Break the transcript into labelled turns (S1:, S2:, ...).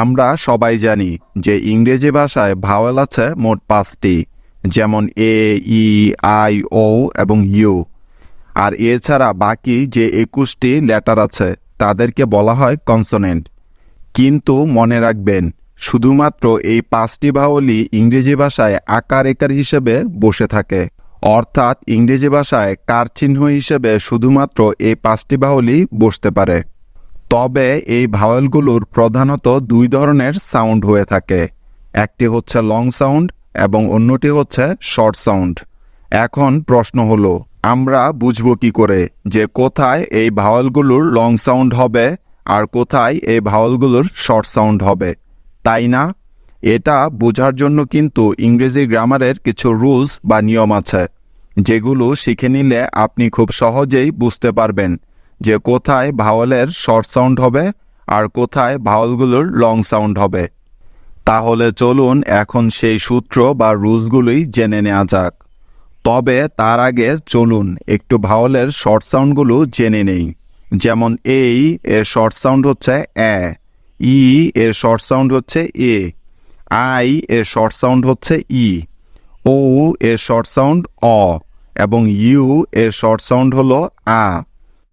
S1: আমরা সবাই জানি যে ইংরেজি ভাষায় ভাওয়েল আছে মোট পাঁচটি, যেমন এ, ই, আই, ও এবং ইউ। আর এছাড়া বাকি যে একুশটি লেটার আছে, তাদেরকে বলা হয় কনসোনেন্ট। কিন্তু মনে রাখবেন, শুধুমাত্র এই পাঁচটি ভাওয়ালই ইংরেজি ভাষায় আকার একার হিসেবে বসে থাকে। অর্থাৎ ইংরেজি ভাষায় কার চিহ্ন হিসেবে শুধুমাত্র এই পাঁচটি ভাওয়ালই বসতে পারে। তবে এই ভাওয়েলগুলোর প্রধানত দুই ধরনের সাউন্ড হয়ে থাকে। একটি হচ্ছে লং সাউন্ড এবং অন্যটি হচ্ছে শর্ট সাউন্ড। এখন প্রশ্ন হলো, আমরা বুঝব কি করে যে কোথায় এই ভাওয়েলগুলোর লং সাউন্ড হবে আর কোথায় এই ভাওয়েলগুলোর শর্ট সাউন্ড হবে? তাই না? এটা বোঝার জন্য কিন্তু ইংরেজি গ্রামারের কিছু রুলস বা নিয়ম আছে, যেগুলো শিখে নিলে আপনি খুব সহজেই বুঝতে পারবেন। যে কোথায় ভাওয়েলের শর্ট সাউন্ড হবে আর কোথায় ভাওয়েলগুলোর লং সাউন্ড হবে। তাহলে চলুন এখন সেই সূত্র বা রুলসগুলোই জেনে নেওয়া যাক। তবে তার আগে চলুন একটু ভাওয়েলের শর্ট সাউন্ডগুলো জেনে নেই। যেমন এই এর শর্ট সাউন্ড হচ্ছে এ, ই, এর শর্ট সাউন্ড হচ্ছে এ, আই, এর শর্ট সাউন্ড হচ্ছে ই, ও, এর শর্ট সাউন্ড অ, এবং ইউ, এর শর্ট সাউন্ড হলো আ।